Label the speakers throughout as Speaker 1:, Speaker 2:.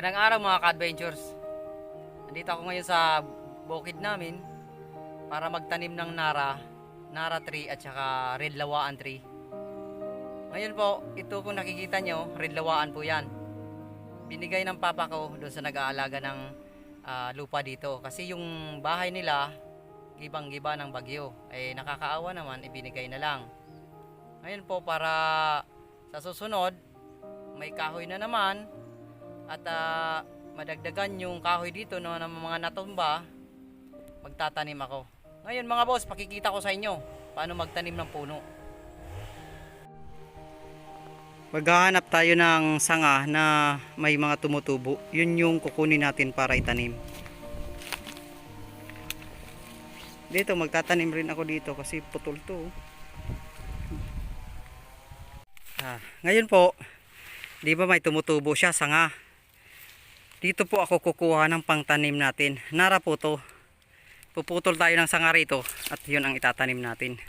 Speaker 1: Magandang araw mga ka-adventures. Nandito ako ngayon sa bukid namin para magtanim ng nara, nara tree at saka red lawaan tree. Ngayon po, ito kung nakikita nyo, red lawaan po yan. Binigay ng papa ko doon sa nag-aalaga ng ah, lupa dito. Kasi yung bahay nila, gibang-giba ng bagyo. Eh nakakaawa naman, ibinigay na lang. Ngayon po para sa susunod, may kahoy na naman at ah, madagdagan yung kahoy dito no, ng mga natumba, magtatanim ako. Ngayon mga boss, pakikita ko sa inyo paano magtanim ng puno. Maghahanap tayo ng sanga na may mga tumutubo. Yun yung kukunin natin para itanim. Dito, magtatanim rin ako dito kasi putol to. Ah, ngayon po, di ba may tumutubo siya, sanga. Dito po ako kukuha ng pangtanim natin. Nara po to. Puputol tayo ng sanga rito at yun ang itatanim natin.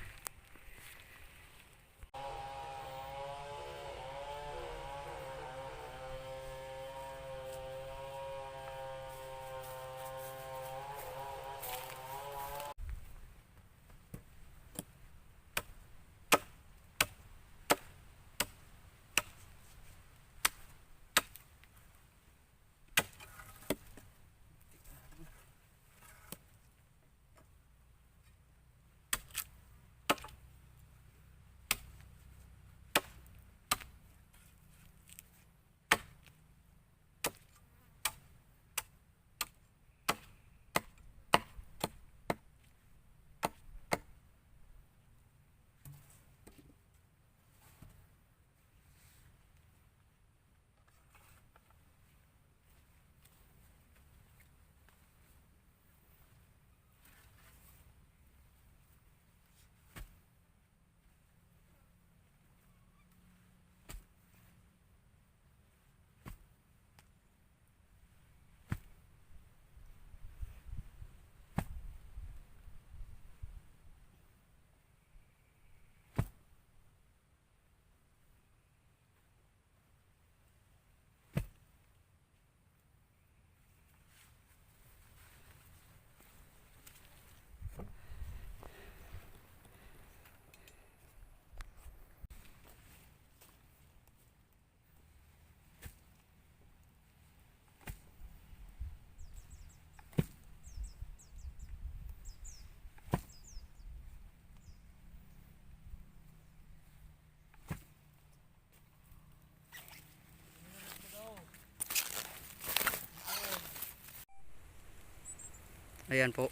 Speaker 1: Ayan po.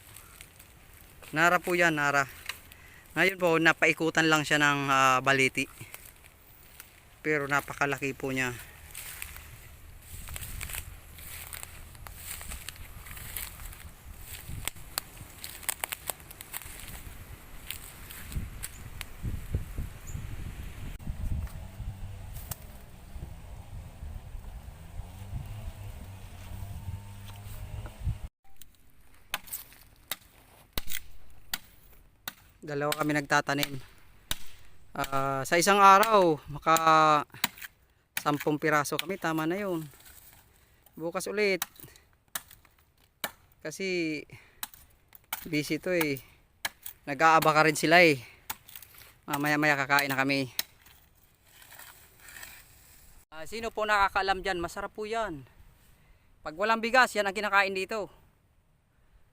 Speaker 1: Nara po yan, nara. Ngayon po, napaikutan lang siya ng ah, baliti. Pero napakalaki po niya. Dalawa kami nagtatanim. Ah, sa isang araw, maka 10 piraso kami, tama na yun. Bukas ulit. Kasi busy to eh. Nag-aaba ka rin sila eh. Mamaya maya kakain na kami. Ah, sino po nakakaalam dyan? Masarap po yan. Pag walang bigas, yan ang kinakain dito.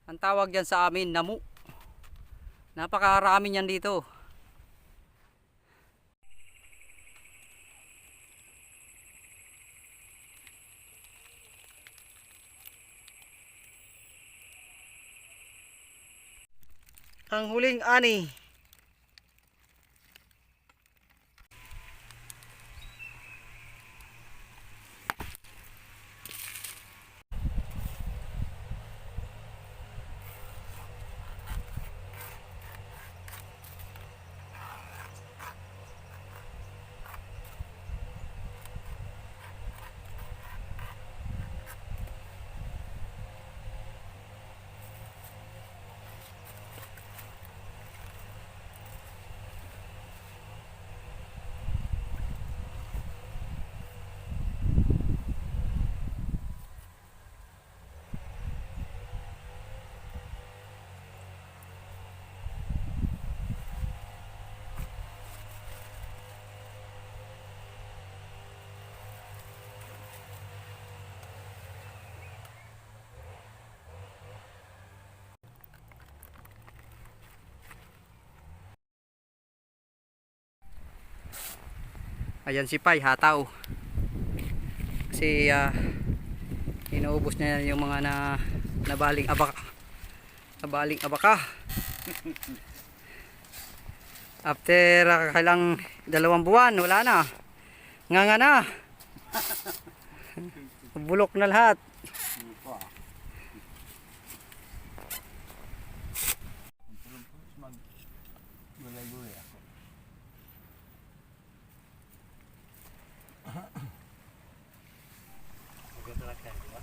Speaker 1: Ang tawag dyan sa amin, namu. Napakarami niyan dito. Ang huling ani. Ayan si Pai, hataw. Kasi ah, inuubos niya yung mga na nabaling abaka. Nabaling abaka. After ah, kailang dalawang buwan, wala na. Nga nga na. Bulok na lahat.
Speaker 2: Okay.